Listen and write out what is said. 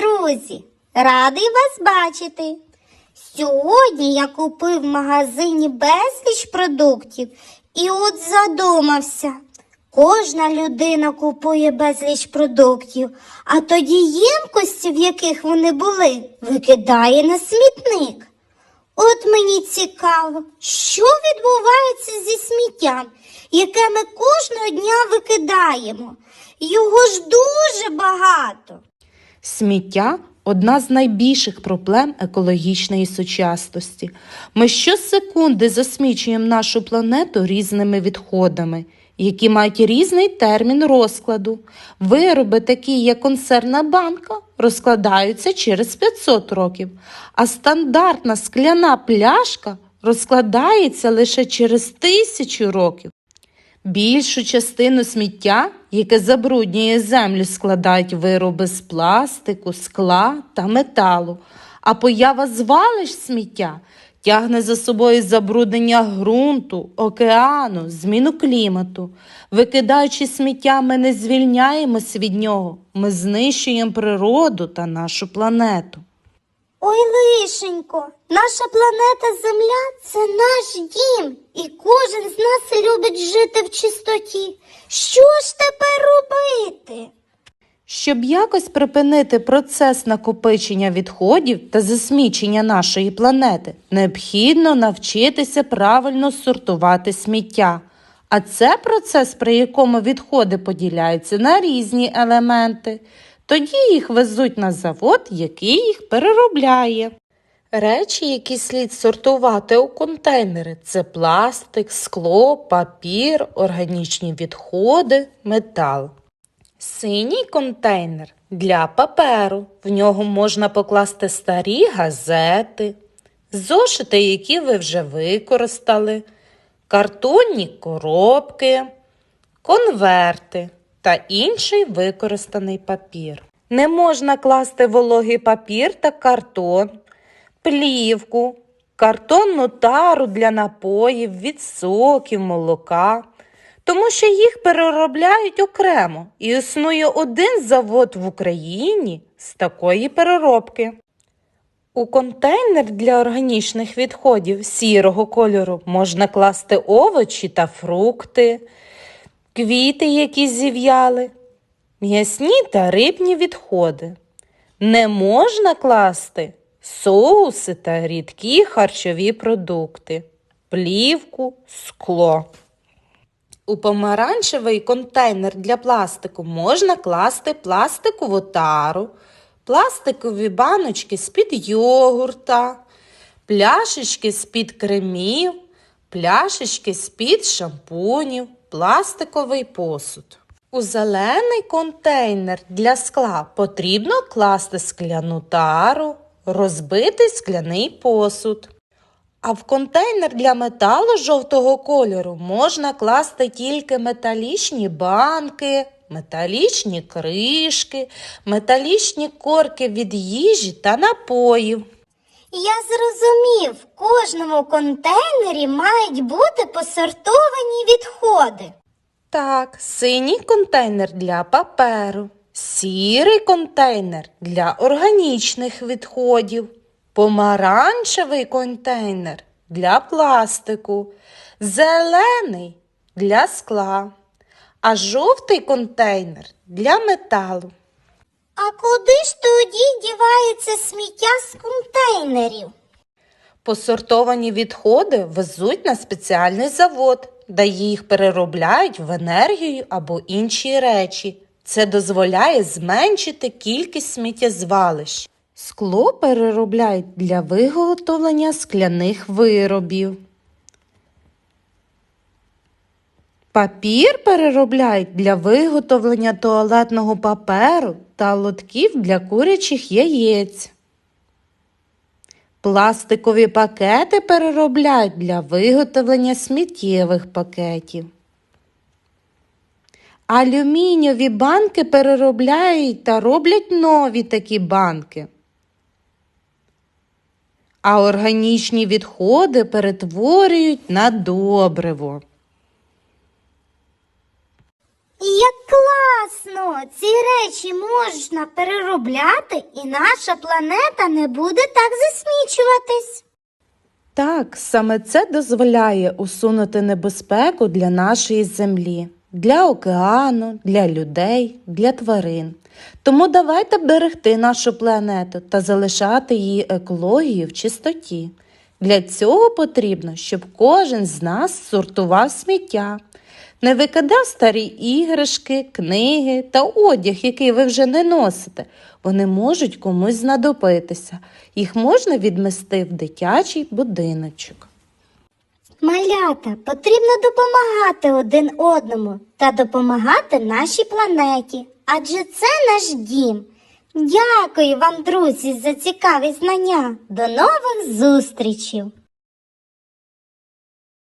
друзі! Радий вас бачити. Сьогодні я купив в магазині безліч продуктів і от задумався. Кожна людина купує безліч продуктів, а тоді ємкості, в яких вони були, викидає на смітник. От мені цікаво, що відбувається зі сміттям, яке ми кожного дня викидаємо. Його ж дуже багато. Сміття одна з найбільших проблем екологічної сучасності. Ми щосекунди засмічуємо нашу планету різними відходами, які мають різний термін розкладу. Вироби, такі як консервна банка, розкладаються через 500 років, а стандартна скляна пляшка розкладається лише через тисячу років. Більшу частину сміття, яке забруднює землю, складають вироби з пластику, скла та металу. А поява звалищ сміття тягне за собою забруднення ґрунту, океану, зміну клімату. Викидаючи сміття, ми не звільняємось від нього. Ми знищуємо природу та нашу планету. Ой, лишенько, наша планета Земля це наш дім, і кожен з нас любить жити в чистоті. Що ж тепер робити? Щоб якось припинити процес накопичення відходів та засмічення нашої планети, необхідно навчитися правильно сортувати сміття. А це процес, при якому відходи поділяються на різні елементи. Тоді їх везуть на завод, який їх переробляє. Речі, які слід сортувати у контейнери, це пластик, скло, папір, органічні відходи, метал. Синій контейнер для паперу. В нього можна покласти старі газети, зошити, які ви вже використали, картонні коробки, конверти та інший використаний папір. Не можна класти вологий папір та картон, плівку, картонну тару для напоїв, від соків, молока тому що їх переробляють окремо, і існує один завод в Україні з такої переробки. У контейнер для органічних відходів сірого кольору можна класти овочі та фрукти, квіти, які зів'яли, м'ясні та рибні відходи. Не можна класти соуси та рідкі харчові продукти, плівку, скло. У помаранчевий контейнер для пластику можна класти пластикову тару, пластикові баночки з-під йогурта, пляшечки з-під кремів, пляшечки з-під шампунів, пластиковий посуд. У зелений контейнер для скла потрібно класти скляну тару, розбитий скляний посуд. А в контейнер для металу жовтого кольору можна класти тільки металічні банки, металічні кришки, металічні корки від їжі та напоїв. Я зрозумів, в кожному контейнері мають бути посортовані відходи. Так, синій контейнер для паперу, сірий контейнер для органічних відходів, помаранчевий контейнер для пластику, зелений для скла, а жовтий контейнер для металу. А куди ж тоді дівається сміття з контейнерів? Посортовані відходи везуть на спеціальний завод, де їх переробляють в енергію або інші речі. Це дозволяє зменшити кількість сміттєзвалищ. Скло переробляють для виготовлення скляних виробів. Папір переробляють для виготовлення туалетного паперу та лотків для курячих яєць. Пластикові пакети переробляють для виготовлення сміттєвих пакетів. Алюмінієві банки переробляють та роблять нові такі банки. А органічні відходи перетворюють на добриво. Ці речі можна переробляти, і наша планета не буде так засмічуватись. Так, саме це дозволяє усунути небезпеку для нашої землі, для океану, для людей, для тварин. Тому давайте берегти нашу планету та залишати її екологію в чистоті. Для цього потрібно, щоб кожен з нас сортував сміття, не викидав старі іграшки, книги та одяг, який ви вже не носите. Вони можуть комусь знадобитися. Їх можна відмести в дитячий будиночок. Малята, потрібно допомагати один одному та допомагати нашій планеті, адже це наш дім. Дякую вам, друзі, за цікаві знання. До нових зустрічей!